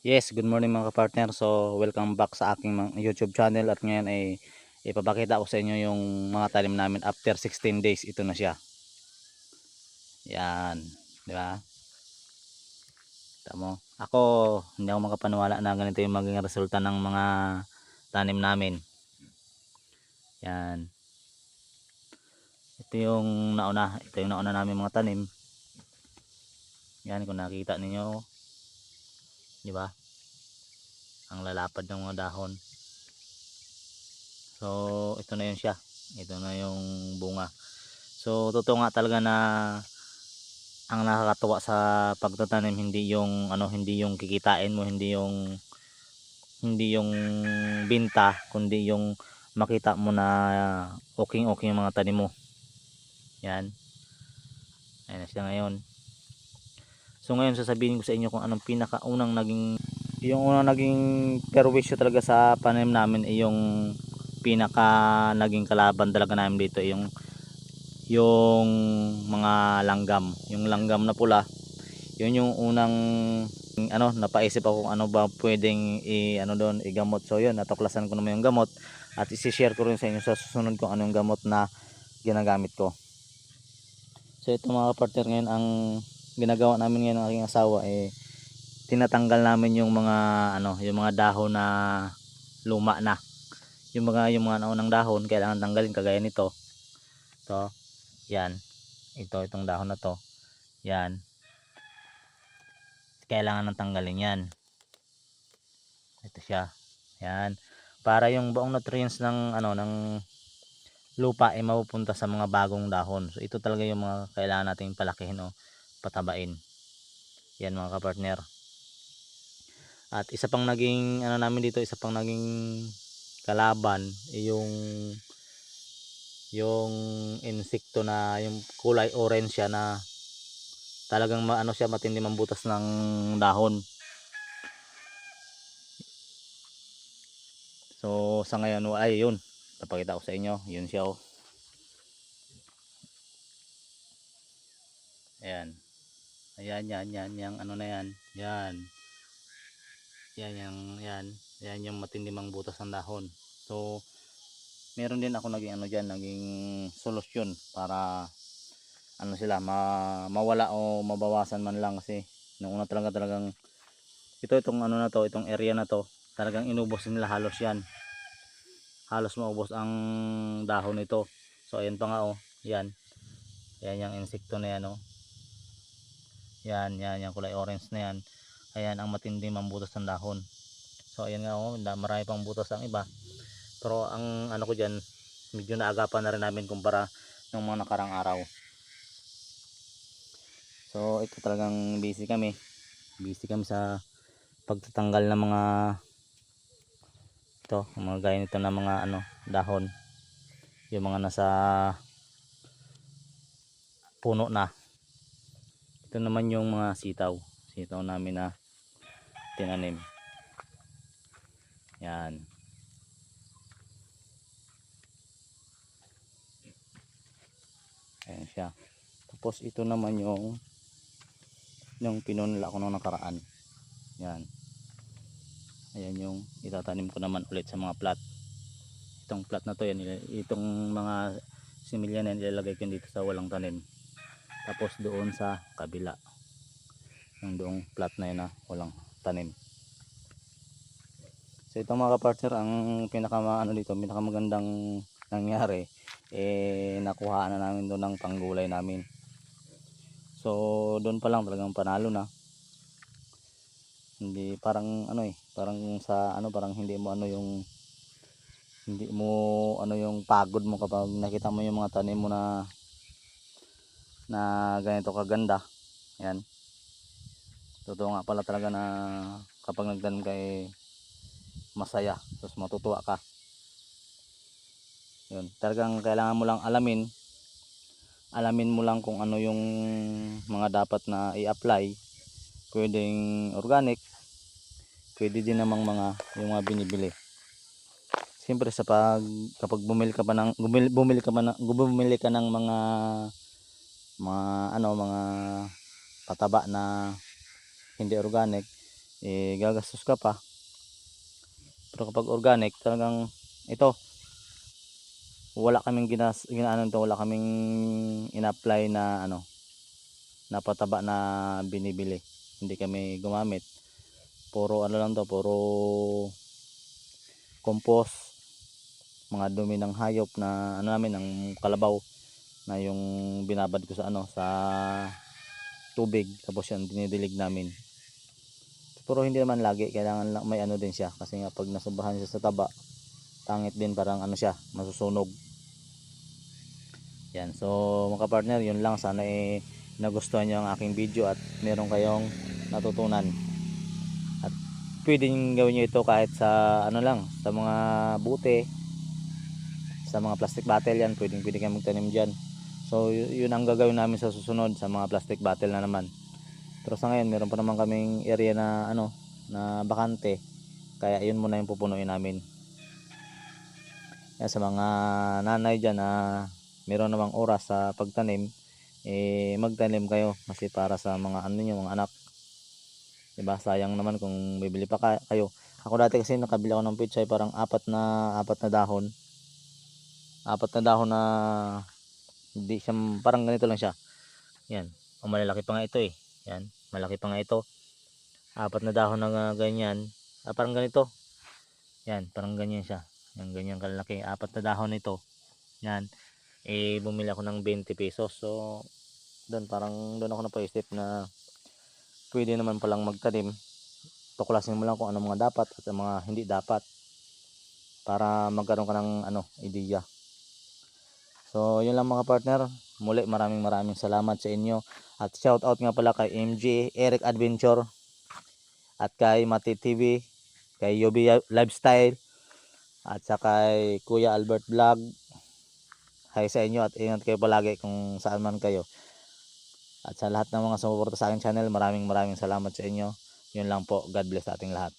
Yes, good morning mga kapartner. So, welcome back sa aking YouTube channel at ngayon ay ipapakita ko sa inyo yung mga talim namin after 16 days. Ito na siya. Yan, di ba? Tamo. Ako, hindi ako makapaniwala na ganito yung maging resulta ng mga tanim namin. Yan. Ito yung nauna, ito yung nauna namin mga tanim. Yan kung nakita ninyo, di ba? Ang lalapad ng mga dahon. So, ito na yun siya. Ito na yung bunga. So, totoo nga talaga na ang nakakatuwa sa pagtatanim hindi yung ano hindi yung kikitain mo hindi yung hindi yung binta kundi yung makita mo na okay okay yung mga tanim mo yan ayan siya ngayon so ngayon sasabihin ko sa inyo kung anong pinakaunang naging yung unang naging perwisyo talaga sa panim namin ay yung pinaka naging kalaban talaga namin dito yung yung mga langgam. Yung langgam na pula. Yun yung unang ano napaisip ako kung ano ba pwedeng i ano doon igamot. So yun natuklasan ko naman yung gamot at isi-share ko rin sa inyo sa susunod kung anong gamot na ginagamit ko. So ito mga partner ngayon ang ginagawa namin ngayon ng aking asawa eh tinatanggal namin yung mga ano yung mga dahon na luma na. Yung mga yung mga naunang dahon kailangan tanggalin kagaya nito. To yan. Ito itong dahon na to. Yan. Kailangan ng tanggalin yan. Ito siya. Yan. Para yung buong nutrients ng ano ng lupa ay mapupunta sa mga bagong dahon. So ito talaga yung mga kailangan nating palakihin o patabain. Yan mga kapartner. At isa pang naging ano namin dito isa pang naging kalaban yung yung insekto na yung kulay orange siya na talagang maano siya matindi mambutas ng dahon. So sa ngayon ay yun. Papakita ko sa inyo. Yun siya oh. Ayan ayan yan yan yung ano na yan yan. Yan yung yan yan yung matindi mang butas ng dahon. So meron din ako naging ano diyan naging solusyon para ano sila ma, mawala o mabawasan man lang kasi nung una talaga talagang ito itong ano na to itong area na to talagang inubos nila halos yan. Halos maubos ang dahon nito. So ayan pa nga oh yan. Yan yung insekto na yan oh yan yan yung kulay orange na yan. Ayan ang matindi mambutas ng dahon. So ayan nga oh marami pang butas ang iba. Pero ang ano ko dyan medyo naagapan na rin namin kumpara ng mga nakarang araw. So ito talagang busy kami. Busy kami sa pagtatanggal ng mga ito mga gaya nito na mga ano dahon. Yung mga nasa puno na ito naman yung mga sitaw. Sitaw namin na tinanim. Yan. Ayan siya. Tapos ito naman yung yung pinunla ko nung nakaraan. Yan. Ayan yung itatanim ko naman ulit sa mga plat. Itong plat na to yan itong mga similya na yan ilalagay ko dito sa walang tanim tapos doon sa kabila. Yung doong plat na yun na walang tanim. So ito mga kapartner ang pinaka ano dito pinakamagandang nangyari eh nakuha na namin doon ng panggulay namin. So doon pa lang talagang panalo na. Hindi parang ano eh parang sa ano parang hindi mo ano yung hindi mo ano yung pagod mo kapag nakita mo yung mga tanim mo na na ganito kaganda. Yan totoo nga pala talaga na kapag nagtanim ka eh masaya. Tapos matutuwa ka. Yun. Talagang kailangan mo lang alamin alamin mo lang kung ano yung mga dapat na i-apply. Pwedeng organic pwede din namang mga yung mga binibili. Siyempre sa pag kapag bumili ka pa ng bumili, bumili ka pa ng bumili ka ng mga mga ano mga pataba na hindi organic eh gagastos ka pa. Pero kapag organic talagang ito wala kaming ginas ginaanon to wala kaming ina-apply na ano na pataba na binibili. Hindi kami gumamit. Puro ano lang to puro compost. Mga dumi ng hayop na ano namin ng kalabaw na yung binabad ko sa ano sa tubig tapos yan dinidilig namin. Pero hindi naman lagi kailangan lang may ano din siya kasi nga pag nasobrahan siya sa taba tangit din parang ano siya masusunog. Yan so mga partner yun lang. Sana eh nagustuhan nyo ang aking video at meron kayong natutunan. At pwedeng gawin nyo ito kahit sa ano lang sa mga buti sa mga plastic bottle yan pwedeng pwede kayo magtanim dyan so yun ang gagawin namin sa susunod sa mga plastic bottle na naman. Pero sa ngayon meron pa naman kaming area na ano na bakante. Kaya yun muna yung pupunuin namin. Yan sa mga nanay dyan na meron namang oras sa pagtanim eh magtanim kayo. Kasi para sa mga ano nyo mga anak. Diba? Sayang naman kung bibili pa ka- kayo. Ako dati kasi nakabili ako ng pichay parang apat na apat na dahon. Apat na dahon na hindi siya parang ganito lang siya. Yan. O malalaki pa nga ito eh. Yan. Malaki pa nga ito. Apat na dahon na nga ganyan. Ah, parang ganito. Yan. Parang ganyan siya. Yan ganyan kalaki. Apat na dahon nito. Yan. Eh bumili ako ng 20 pesos. So doon parang doon ako napaisip na pwede naman palang magtanim. Tuklasin mo lang kung ano mga dapat at mga hindi dapat para magkaroon ka ng ano ideya so yun lang mga partner. Muli maraming maraming salamat sa inyo. At shout out nga pala kay MJ Eric Adventure. At kay Mati TV kay Yobi Lifestyle. At sa kay Kuya Albert Vlog. Hi sa inyo at ingat kayo palagi kung saan man kayo. At sa lahat ng mga sumuporta sa aking channel maraming maraming salamat sa inyo. Yun lang po. God bless sa ating lahat